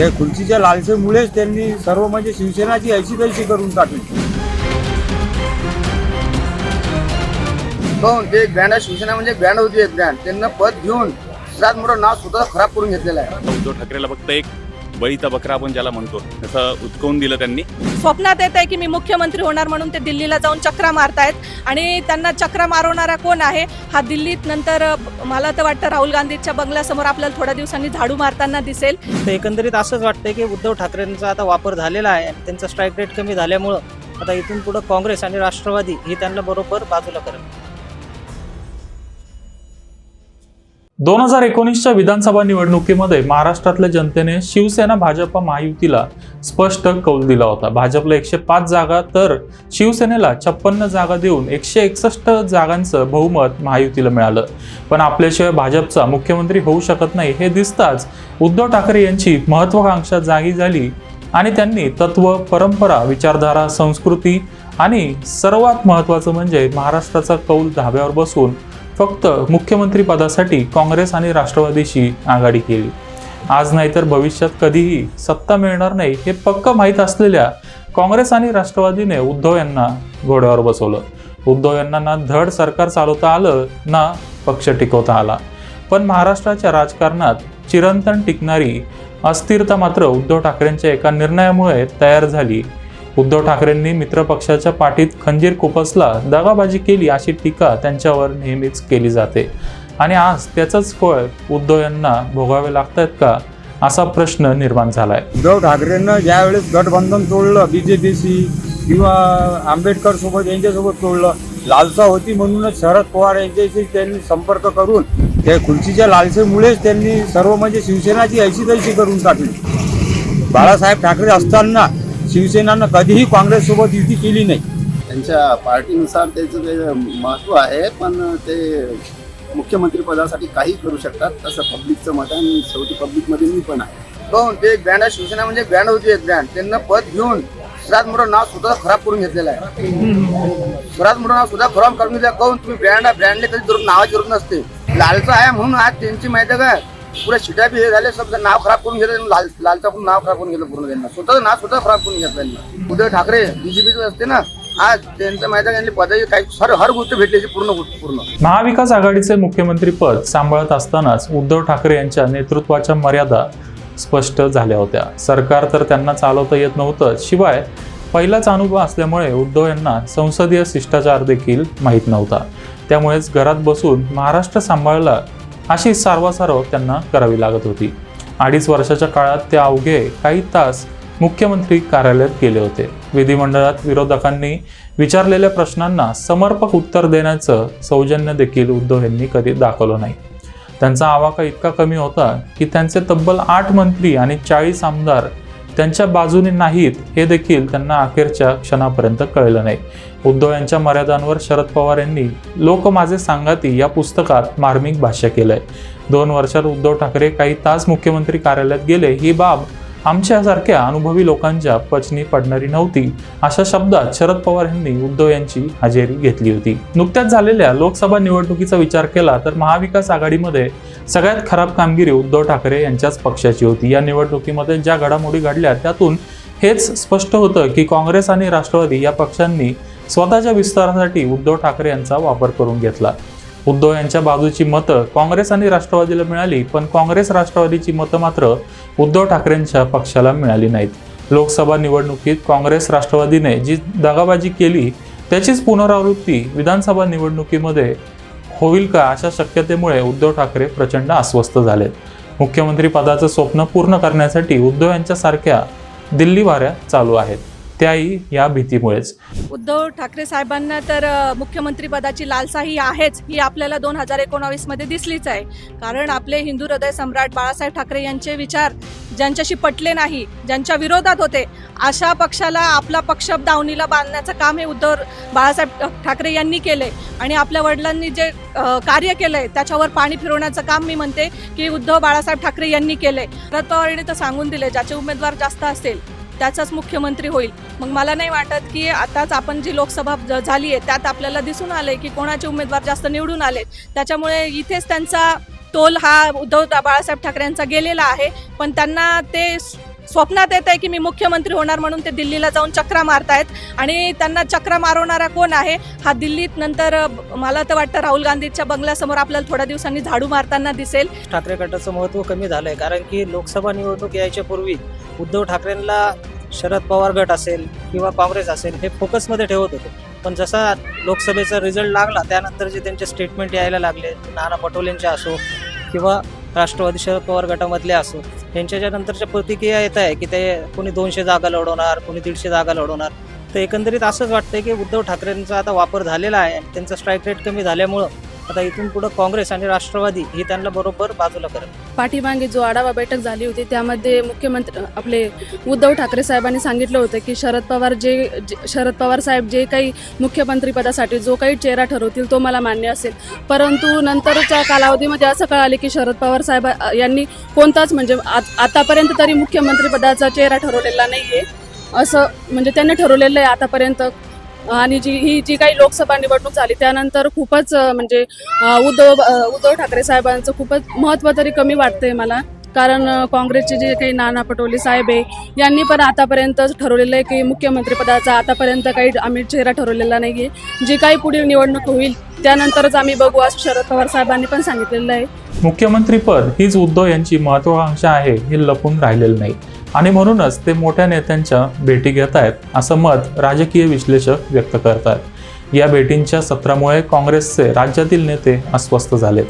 त्या खुर्चीच्या लालसेमुळेच त्यांनी सर्व म्हणजे शिवसेनाची ऐशी तैशी करून टाकली. काहून ते एक ब्रँड आहे शिवसेना म्हणजे ब्रँड होती एक ब्रँड त्यांना पद घेऊन सगळ्यात मोठं नाव स्वतः खराब करून घेतलेलं आहे. उद्धव ठाकरेला फक्त एक बळीचा बकरा आपण ज्याला म्हणतो तसं उचकवून दिलं त्यांनी. स्वप्नात येत आहे की मी मुख्यमंत्री होणार म्हणून ते दिल्लीला जाऊन चक्रा मारतायत आणि त्यांना चक्रा मारवणारा कोण आहे? हा दिल्लीत नंतर मला तर वाटतं राहुल गांधीच्या बंगल्यासमोर आपल्याला थोड्या दिवसांनी झाडू मारताना दिसेल. तर एकंदरीत असंच वाटतंय की उद्धव ठाकरेंचा आता वापर झालेला आहे आणि त्यांचा स्ट्राईक रेट कमी झाल्यामुळं आता इथून पुढं काँग्रेस आणि राष्ट्रवादी ही त्यांना बरोबर बाजूला करेल दोन हजार एकोणीसच्या विधानसभा निवडणुकीमध्ये महाराष्ट्रातल्या जनतेने शिवसेना भाजप महायुतीला स्पष्ट कौल दिला होता. भाजपला एकशे पाच जागा तर शिवसेनेला छप्पन्न जागा देऊन एकशे एकसष्ट जागांचं बहुमत महायुतीला मिळालं. पण आपल्याशिवाय भाजपचा मुख्यमंत्री होऊ शकत नाही हे दिसताच उद्धव ठाकरे यांची महत्वाकांक्षा जागी झाली आणि त्यांनी तत्व परंपरा विचारधारा संस्कृती आणि सर्वात महत्त्वाचं म्हणजे महाराष्ट्राचा कौल धाब्यावर बसून फक्त मुख्यमंत्रीपदासाठी काँग्रेस आणि राष्ट्रवादीशी आघाडी केली. आज नाही तर भविष्यात कधीही सत्ता मिळणार नाही हे पक्क माहीत असलेल्या काँग्रेस आणि राष्ट्रवादीने उद्धव यांना घोड्यावर बसवलं. उद्धव यांना ना धड सरकार चालवता आलं ना पक्ष टिकवता आला. पण महाराष्ट्राच्या राजकारणात चिरंतन टिकणारी अस्थिरता मात्र उद्धव ठाकरेंच्या एका निर्णयामुळे तयार झाली. उद्धव ठाकरेंनी मित्रपक्षाच्या पाठीत खंजीर खुपसला दगाबाजी केली अशी टीका त्यांच्यावर नेहमीच केली जाते. आणि आज त्याचंच फळ उद्धव यांना भोगावे लागतात का? असा प्रश्न निर्माण झालाय. उद्धव ठाकरेंना ज्यावेळेस गठबंधन तोडलं बीजेपीशी किंवा आंबेडकर सोबत यांच्यासोबत तोडलं लालसा होती म्हणूनच शरद पवार यांच्याशी त्यांनी संपर्क करून त्या खुर्चीच्या लालसेमुळेच त्यांनी सर्व म्हणजे शिवसेनाची ऐशी तैशी करून टाकली. बाळासाहेब ठाकरे असताना शिवसेनानं कधीही काँग्रेससोबत युती केली नाही. त्यांच्या पार्टीनुसार त्याचं ते महत्त्व आहे पण ते मुख्यमंत्री पदासाठी काही करू शकतात तसं पब्लिकचं मत आहे. आणि शेवटी पब्लिकमध्ये मी पण आहे. काहून ते एक ब्रँड आहे शिवसेना म्हणजे ब्रँड होती एक ब्रँड त्यांना पद घेऊन सगळ्यात मोठं नाव स्वतः खराब करून घेतलेलं आहे. सगळ्यात मोठं नाव सुद्धा खराब करून घेतलं काहून तुम्ही ब्रँड आहे ब्रँडले कधी जरूर नावाची जरूर नसते. लालचा आहे म्हणून आज त्यांची माहिती काय पुऱ्या शिट्या बी हे झाले समजा नाव खराब करून घेतलं लाल लालचा पण नाव खराब करून घेतलं पूर्ण त्यांना. स्वतःचं नाव स्वतः खराब करून घेतलं त्यांना. उद्धव ठाकरे बीजेपी असते ना आज त्यांचं माहिती त्यांनी पदाची काही हर हर गोष्ट भेटली पूर्ण पूर्ण. महाविकास आघाडीचे मुख्यमंत्री पद सांभाळत असतानाच उद्धव ठाकरे यांच्या नेतृत्वाच्या मर्यादा स्पष्ट झाल्या होत्या. सरकार तर त्यांना चालवता येत नव्हतं शिवाय पहिलाच अनुभव असल्यामुळे उद्धव यांना संसदीय शिष्टाचार देखील माहीत नव्हता. त्यामुळेच घरात बसून महाराष्ट्र सांभाळला अशी सारवासारव त्यांना करावी लागत होती. अडीच वर्षाच्या काळात ते अवघे काही तास मुख्यमंत्री कार्यालयात गेले होते. विधिमंडळात विरोधकांनी विचारलेल्या प्रश्नांना समर्पक उत्तर देण्याचं सौजन्य देखील उद्धव यांनी कधी दाखवलं नाही. त्यांचा आवाका इतका कमी होता की त्यांचे तब्बल आठ मंत्री आणि चाळीस आमदार त्यांच्या बाजूने नाहीत हे देखील त्यांना अखेरच्या क्षणापर्यंत कळलं नाही. उद्धव यांच्या मर्यादांवर शरद पवार यांनी लोक माझे सांगाती या पुस्तकात मार्मिक भाष्य केलंय. दोन वर्षात उद्धव ठाकरे काही तास मुख्यमंत्री कार्यालयात गेले ही बाब आमच्यासारख्या अनुभवी लोकांच्या पचनी पडणारी नव्हती अशा शब्दात शरद पवार यांनी उद्धव यांची हजेरी घेतली होती. नुकत्याच झालेल्या लोकसभा निवडणुकीचा विचार केला तर महाविकास आघाडीमध्ये सगळ्यात खराब कामगिरी उद्धव ठाकरे यांच्याच पक्षाची होती. या निवडणुकीमध्ये ज्या घडामोडी घडल्या त्यातून हेच स्पष्ट होतं की काँग्रेस आणि राष्ट्रवादी या पक्षांनी स्वतःच्या विस्तारासाठी उद्धव ठाकरे यांचा वापर करून घेतला. उद्धव यांच्या बाजूची मतं काँग्रेस आणि राष्ट्रवादीला मिळाली पण काँग्रेस राष्ट्रवादीची मतं मात्र उद्धव ठाकरेंच्या पक्षाला मिळाली नाहीत. लोकसभा निवडणुकीत काँग्रेस राष्ट्रवादीने जी दगाबाजी केली त्याचीच पुनरावृत्ती विधानसभा निवडणुकीमध्ये होईल का अशा शक्यतेमुळे उद्धव ठाकरे प्रचंड अस्वस्थ झालेत. मुख्यमंत्री पदाचं स्वप्न पूर्ण करण्यासाठी उद्धव यांच्यासारख्या दिल्ली वाऱ्या चालू आहेत. त्याही या भीतीमुळेच. उद्धव ठाकरे साहेबांना तर मुख्यमंत्री मुख्यमंत्रीपदाची लालसा ही आहेच ही आपल्याला दोन हजार एकोणावीसमध्ये दिसलीच आहे. कारण आपले हिंदू हृदय सम्राट बाळासाहेब ठाकरे यांचे विचार ज्यांच्याशी पटले नाही ज्यांच्या विरोधात होते अशा पक्षाला आपला पक्ष दावणीला बांधण्याचं काम हे उद्धव बाळासाहेब ठाकरे यांनी केले. आणि आपल्या वडिलांनी जे कार्य केलंय त्याच्यावर पाणी फिरवण्याचं काम मी म्हणते की उद्धव बाळासाहेब ठाकरे यांनी केलंय. शरद पवार तर सांगून दिले ज्याचे उमेदवार जास्त असेल त्याचाच मुख्यमंत्री होईल. मग मला नाही वाटत की आताच आपण जी लोकसभा ज- झाली आहे त्यात आपल्याला दिसून आलंय की कोणाचे उमेदवार जास्त निवडून आले त्याच्यामुळे इथेच त्यांचा तोल हा उद्धव दा- बाळासाहेब ठाकरेंचा गेलेला आहे. पण त्यांना ते स्वप्नात येत आहे की मी मुख्यमंत्री होणार म्हणून ते दिल्लीला जाऊन चक्रा मारतायत. आणि त्यांना चक्रा मारवणारा कोण आहे? हा दिल्लीत नंतर मला तर वाटतं राहुल गांधीच्या बंगल्यासमोर आपल्याला थोड्या दिवसांनी झाडू मारताना दिसेल. ठाकरे गटाचं महत्त्व कमी झालंय. कारण की लोकसभा निवडणूक यायच्या पूर्वी उद्धव ठाकरेंना शरद पवार गट असेल किंवा काँग्रेस असेल हे फोकसमध्ये ठेवत होते. पण जसा लोकसभेचा रिझल्ट लागला त्यानंतर जे त्यांचे स्टेटमेंट यायला लागले नाना पटोलेंचे असो किंवा राष्ट्रवादी शरद पवार गटामधले असो यांच्या नंतरच्या प्रतिक्रिया येत आहे की ते कोणी दोनशे जागा लढवणार कोणी दीडशे जागा लढवणार. तर एकंदरीत असंच वाटतंय की उद्धव ठाकरेंचा आता वापर झालेला आहे आणि त्यांचा स्ट्राईक रेट कमी झाल्यामुळं आता इथून पुढं काँग्रेस आणि राष्ट्रवादी हे त्यांना बरोबर बाजूला करत. पाठीमागे जो आढावा बैठक झाली होती त्यामध्ये मुख्यमंत्री आपले उद्धव ठाकरे साहेबांनी सांगितलं होतं की शरद पवार जे जे- शरद पवार साहेब जे काही मुख्यमंत्रीपदासाठी जो काही चेहरा ठरवतील तो मला मान्य असेल. परंतु नंतरच्या कालावधीमध्ये असं कळाले की शरद पवार साहेब यांनी कोणताच म्हणजे आत- आतापर्यंत तरी मुख्यमंत्रीपदाचा चेहरा ठरवलेला नाही आहे असं म्हणजे त्यांनी ठरवलेलं आहे आतापर्यंत. आणि जी ही जी काही लोकसभा निवडणूक झाली त्यानंतर खूपच म्हणजे उद्धव उद्धव ठाकरे साहेबांचं खूपच महत्त्व तरी कमी वाटतंय मला. कारण काँग्रेसचे जे काही नाना पटोले साहेब आहे यांनी पण आतापर्यंत ठरवलेलं आहे की मुख्यमंत्रीपदाचा आतापर्यंत काही आम्ही चेहरा ठरवलेला नाही आहे जी काही पुढील निवडणूक होईल त्यानंतरच आम्ही बघू असं शरद पवार साहेबांनी पण सांगितलेलं आहे. मुख्यमंत्रीपद हीच उद्धव यांची महत्वाकांक्षा आहे हे लपून राहिलेलं नाही. आणि म्हणूनच ते मोठ्या नेत्यांच्या भेटी घेत आहेत असं मत राजकीय विश्लेषक व्यक्त करत आहेत या भेटींच्या सत्रामुळे काँग्रेसचे राज्यातील नेते अस्वस्थ झालेत.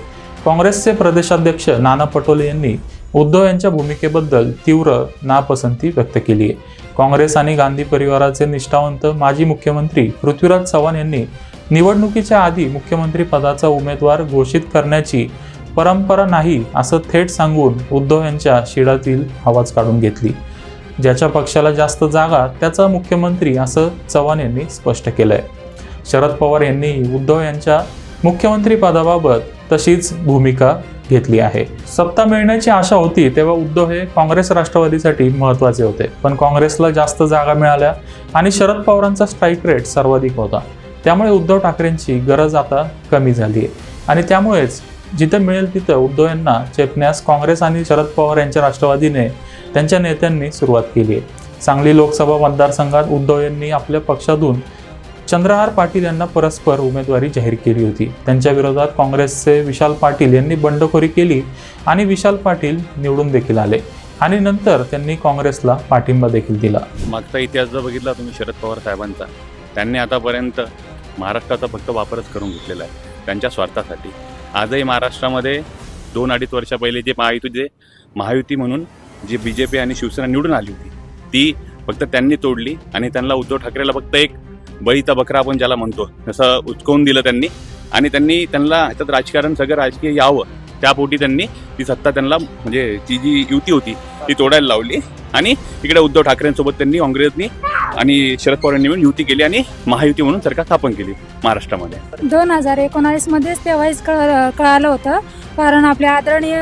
काँग्रेसचे प्रदेशाध्यक्ष नाना पटोले यांनी उद्धव यांच्या भूमिकेबद्दल तीव्र नापसंती व्यक्त केली आहे. काँग्रेस आणि गांधी परिवाराचे निष्ठावंत माजी मुख्यमंत्री पृथ्वीराज चव्हाण यांनी निवडणुकीच्या आधी मुख्यमंत्री पदाचा उमेदवार घोषित करण्याची परंपरा नाही असं थेट सांगून उद्धव यांच्या शिडातील आवाज काढून घेतली. ज्याच्या पक्षाला जास्त जागा त्याचा मुख्यमंत्री असं चव्हाण यांनी स्पष्ट केलंय. शरद पवार यांनी उद्धव यांच्या मुख्यमंत्री पदाबाबत तशीच भूमिका घेतली आहे. सत्ता मिळण्याची आशा होती तेव्हा उद्धव हे काँग्रेस राष्ट्रवादीसाठी महत्त्वाचे होते. पण काँग्रेसला जास्त जागा मिळाल्या आणि शरद पवारांचा स्ट्राईक रेट सर्वाधिक होता. त्यामुळे उद्धव ठाकरेंची गरज आता कमी झाली आहे आणि त्यामुळेच जिथं मिळेल तिथं उद्धव यांना चेपण्यास काँग्रेस आणि शरद पवार यांच्या राष्ट्रवादीने त्यांच्या नेत्यांनी सुरुवात केली आहे. सांगली लोकसभा मतदारसंघात उद्धव यांनी आपल्या पक्षातून चंद्रहार पाटील यांना परस्पर उमेदवारी जाहीर केली होती. त्यांच्या विरोधात काँग्रेसचे विशाल पाटील यांनी बंडखोरी केली आणि विशाल पाटील निवडून देखील आले आणि नंतर त्यांनी काँग्रेसला पाठिंबा देखील दिला. मागचा इतिहास जर बघितला तुम्ही शरद पवार साहेबांचा त्यांनी आतापर्यंत महाराष्ट्राचा फक्त वापरच करून घेतलेला आहे. त्यांच्या स्वार्थासाठी. आजही महाराष्ट्रामध्ये दोन अडीच वर्षा पहिले जे महायुती जे महायुती म्हणून जी बी जे पी आणि शिवसेना निवडून आली होती ती फक्त त्यांनी तोडली आणि त्यांना उद्धव ठाकरेला फक्त एक बळीचा बकरा आपण ज्याला म्हणतो तसं उचकवून दिलं त्यांनी. आणि त्यांनी त्यांना ह्याच्यात राजकारण सगळं राजकीय यावं त्यापोटी त्यांनी ती सत्ता त्यांना म्हणजे ती जी युती होती ती तोडायला लावली. आणि इकडे उद्धव ठाकरेंसोबत त्यांनी काँग्रेसनी आणि शरद पवारांनी मिळून युती केली आणि महायुती म्हणून सरकार स्थापन केली महाराष्ट्रामध्ये. दोन हजार एकोणावीसमध्येच तेव्हाच कळ कळालं होतं. कारण आपले आदरणीय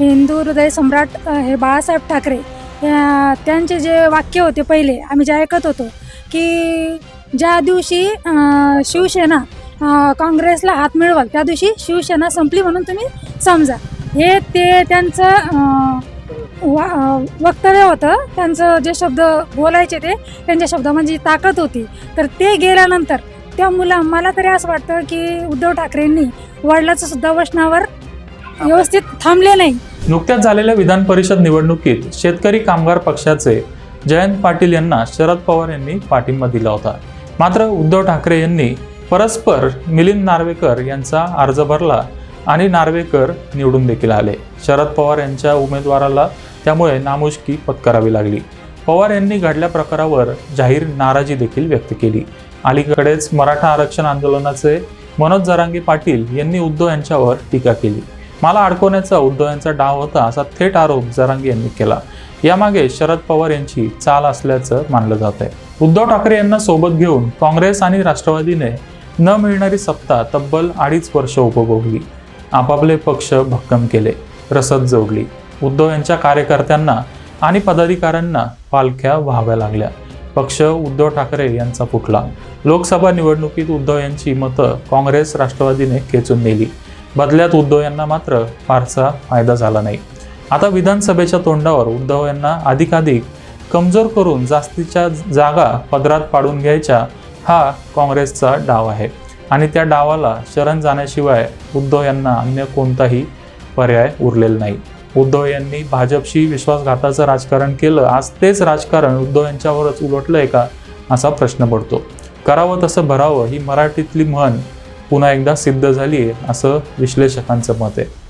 हिंदू हृदय सम्राट हे बाळासाहेब ठाकरे या- त्यांचे जे वाक्य होते पहिले आम्ही जे ऐकत होतो की ज्या दिवशी शिवसेना काँग्रेसला हात मिळवाल त्या दिवशी शिवसेना संपली म्हणून तुम्ही समजा. हे ते त्यांचं वा- वक्तव्य होतं. त्यांचं जे शब्द बोलायचे ते त्यांच्या शब्दामध्ये म्हणजे ताकद होती तर ते गेल्यानंतर त्या मुला मला तरी असं वाटतं की उद्धव ठाकरेंनी वडिलाचं सुद्धा वचनावर व्यवस्थित थांबले नाही. नुकत्याच झालेल्या विधान परिषद निवडणुकीत शेतकरी कामगार पक्षाचे जयंत पाटील यांना शरद पवार यांनी पाठिंबा दिला होता. मात्र उद्धव ठाकरे यांनी परस्पर मिलिंद नार्वेकर यांचा अर्ज भरला आणि नार्वेकर निवडून देखील आले. शरद पवार यांच्या उमेदवाराला त्यामुळे नामुष्की पत्करावी लागली. पवार यांनी घडल्या प्रकारावर जाहीर नाराजी देखील व्यक्त केली. अलीकडेच मराठा आरक्षण आंदोलनाचे मनोज जरांगे पाटील यांनी उद्धव यांच्यावर टीका केली. मला अडकवण्याचा उद्धव यांचा डाव होता असा थेट आरोप जरांगे यांनी केला. यामागे शरद पवार यांची चाल असल्याचं मानलं जात आहे उद्धव ठाकरे यांना सोबत घेऊन काँग्रेस आणि राष्ट्रवादीने न मिळणारी सत्ता तब्बल अडीच वर्ष उपभोगली. आपापले पक्ष भक्कम केले. रसद जोडली. उद्धव यांच्या कार्यकर्त्यांना आणि पदाधिकाऱ्यांना पालख्या व्हाव्या लागल्या. पक्ष उद्धव ठाकरे यांचा फुटला. लोकसभा निवडणुकीत उद्धव यांची मतं काँग्रेस राष्ट्रवादीने खेचून नेली. बदल्यात उद्धव यांना मात्र फारसा फायदा झाला नाही. आता विधानसभेच्या तोंडावर उद्धव यांना अधिकाधिक कमजोर करून जास्तीच्या जागा पदरात पाडून घ्यायच्या हा काँग्रेसचा डाव आहे आणि त्या डावाला शरण जाण्याशिवाय उद्धव यांना अन्य कोणताही पर्याय उरलेला नाही. उद्धव यांनी भाजपशी विश्वासघाताचं राजकारण केलं. आज तेच राजकारण उद्धव यांच्यावरच उलटलंय का? असा प्रश्न पडतो. करावं तसं भरावं ही मराठीतली म्हण पुन्हा एकदा सिद्ध झाली आहे असं विश्लेषकांचं मत आहे.